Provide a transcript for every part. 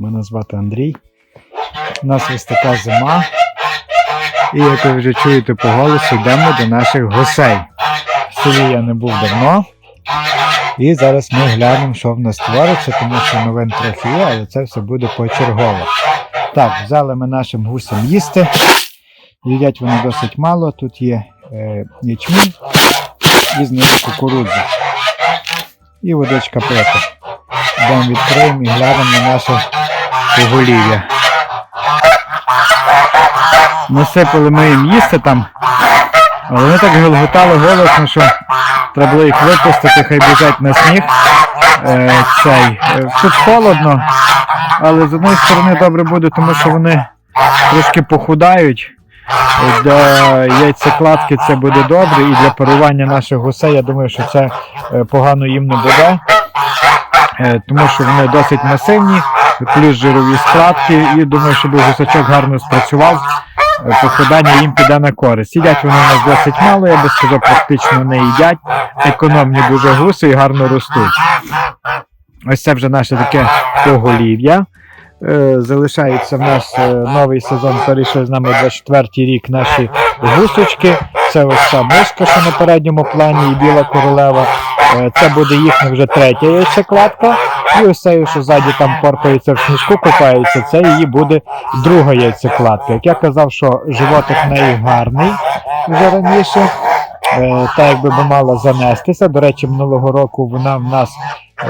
Мене звати Андрій. У нас ось така зима. І як ви вже чуєте по голосу, йдемо до наших гусей. В селі я не був давно. І зараз ми глянемо, що в нас твориться, тому що новин трохи є, але це все буде почергово. Так, взяли ми нашим гусям їсти. Їдять вони досить мало. Тут є е, ячмінь і з ними кукурудза. І водичка пити. Йдемо відкриємо і глянемо на наше поголів'я. Насипали ми їм їсти там, але вони так гелготали голосно, що треба було їх випустити, хай біжать на сніг. Е, цей. Е, Тут холодно, але з однієї сторони добре буде, тому що вони трошки похудають. Для яйцекладки це буде добре, і для парування наших гусей, я думаю, що це е, погано їм не буде, тому що вони досить масивні, плюс жирові складки, і думаю, щоб гусачок гарно спрацював, е, похудання їм піде на користь. Їдять вони у нас досить мало, я би сказав, практично не їдять. Економні дуже гуси і гарно ростуть. Ось це вже наше таке поголів'я. Е, Залишається в нас е, новий сезон, перейшов з нами 24 рік наші гусочки. Це ось ця мишка, що на передньому плані, і біла королева. Е, Це буде їхня вже третя яйцекладка. І цей, що ззаді там порпається в сніжку, купається, це її буде друга яйцекладка. Як я казав, що животик в неї гарний вже раніше. Е, Та якби би мала занестися. До речі, минулого року вона в нас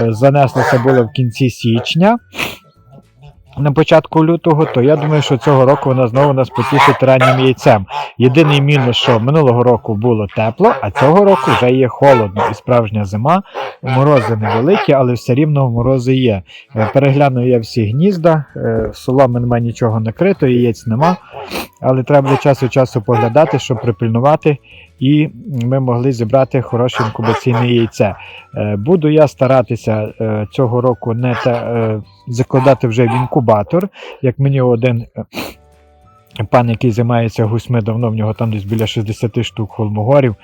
е, занеслася була в кінці січня на початку лютого, то я думаю, що цього року вона знову нас потішить раннім яйцем. Єдиний мінус, що минулого року було тепло, а цього року вже є холодно і справжня зима. Морози невеликі, але все рівно морози є. Перегляну Переглянув я всі гнізда, е, соломи немає нічого накрито, яєць нема. Але треба буде час часу поглядати, щоб припильнувати, і ми могли зібрати хороше інкубаційне яйце. Е, Буду я старатися е, цього року не та, е, закладати вже в інкубатор, як мені один е, пан, який займається гусьми, давно в нього там десь біля 60 штук холмогорів,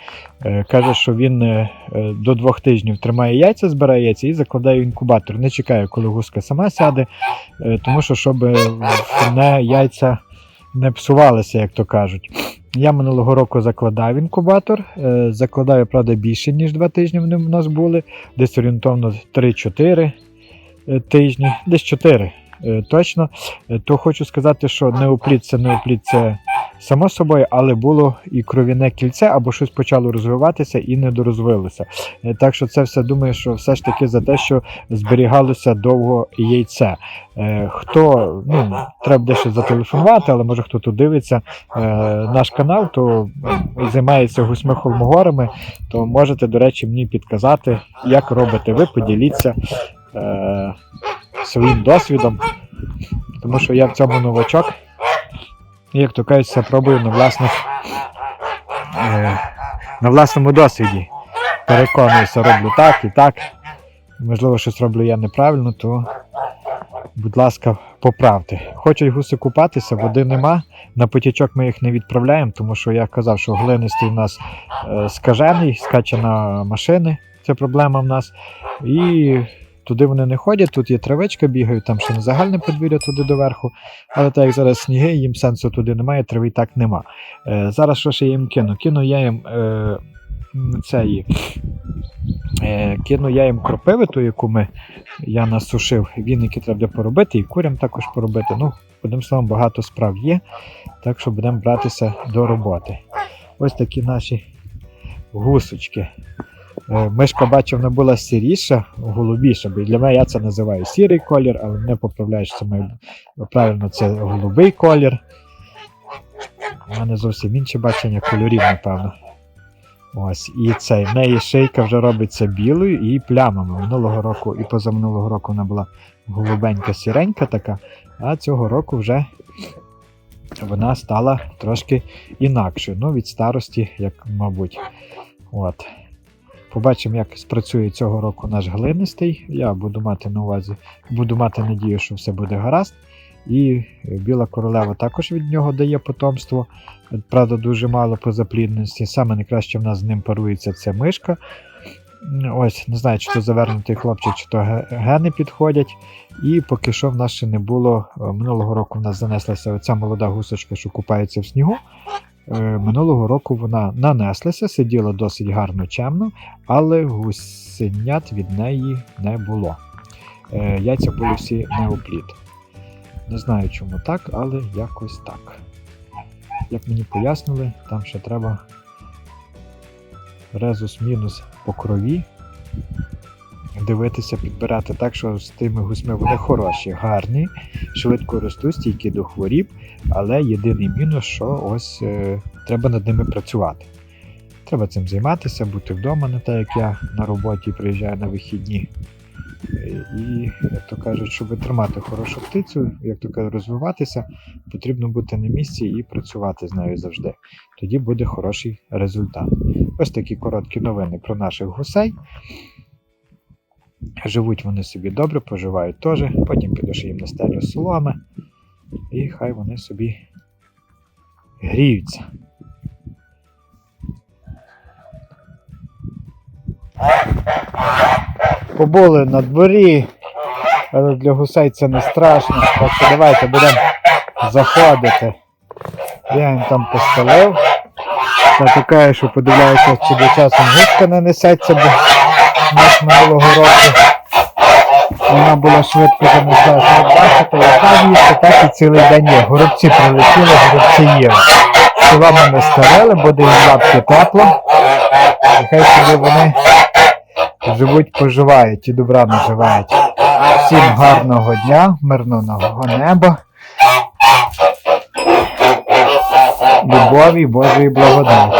е, каже, що він е, е, до двох тижнів тримає яйця, збирає яйця і закладає в інкубатор. Не чекає, коли гуска сама сяде, е, тому що щоб е, не яйця не псувалися, як то кажуть. Я минулого року закладав інкубатор. Закладав, Закладаю, правда, більше, ніж два тижні вони в нас були. Десь орієнтовно 3-4 е, тижні, десь 4 е, точно. Е, То хочу сказати, що не це не це само собою, але було і кров'яне кільце, або щось почало розвиватися і не дорозвилося. Е, Так що це все думаю, що все ж таки за те, що зберігалося довго яйце. Е, Хто ну, треба дещо зателефонувати, але може хто тут дивиться е, наш канал, то займається гусьми холмогорами, то можете, до речі, мені підказати, як робите ви, поділіться своїм досвідом, тому що я в цьому новачок. Як то кажуть, все пробую на власних е, на власному досвіді. Переконуюся, роблю так і так. Можливо, щось роблю я неправильно, то будь ласка, поправте. Хочуть гуси купатися, води нема. На потічок ми їх не відправляємо, тому що я казав, що глинистий в нас е, скажений, скачана машини. Це проблема в нас. І туди вони не ходять, тут є травичка, бігають, там ще не загальне подвір'я туди доверху. Але так як зараз сніги, їм сенсу туди немає, трави так нема. Е, зараз що ще я їм кину? Кину я їм е, м, цеї, е, кину я їм кропиви, ту, яку ми, я насушив. Вінники треба поробити, і курям також поробити. Ну, одним словом, багато справ є, так що будемо братися до роботи. Ось такі наші гусочки. Е, Мишка бачив, вона була сіріша, голубіша, бо для мене я це називаю сірий колір, але мене поправляєш, що має правильно це голубий колір. У мене зовсім інше бачення кольорів, напевно. Ось, і цей, в неї шийка вже робиться білою і плямами. Минулого року і позаминулого року вона була голубенька, сіренька така, а цього року вже вона стала трошки інакшою. Ну, від старості, як мабуть. От. Побачимо, як спрацює цього року наш глинистий. Я буду мати на увазі, буду мати надію, що все буде гаразд. І біла королева також від нього дає потомство. Правда, дуже мало по заплідності. Саме найкраще в нас з ним парується це мишка. Ось, не знаю, чи то завернутий хлопчик, чи то гени підходять. І поки що в нас ще не було. е, Минулого року в нас занеслася оця молода гусочка, що купається в снігу. Е, Минулого року вона нанеслася, сиділа досить гарно чемно, але гусенят від неї не було. Е, Яйця були всі неопліт. Не знаю, чому так, але якось так. Як мені пояснили, там ще треба резус-мінус по крові. Дивитися, підбирати так, що з тими гусьми вони хороші, гарні, швидко ростуть, стійкі до хворіб, але єдиний мінус, що ось е, треба над ними працювати. Треба цим займатися, бути вдома, не так як я на роботі приїжджаю на вихідні. Е, І, як то кажуть, щоб тримати хорошу птицю, як то кажуть, розвиватися, потрібно бути на місці і працювати з нею завжди. Тоді буде хороший результат. Ось такі короткі новини про наших гусей. Живуть вони собі добре, поживають теж. Потім піду їм на стелю соломи. І хай вони собі гріються. Побули на дворі, але для гусей це не страшно. Так що давайте будемо заходити. Я їм там постелив. Та така, що подивляюся, чи до часом гуска не несеться, у минулого року вона була швидко занесла. От бачите, яка їсти, так і цілий день є. Горобці прилетіли, горобці їли. Соломи не старили, буде їм лапки тепло. І хай собі вони живуть, поживають і добра наживають. Всім гарного дня, мирного неба, любові, Божої благодаті.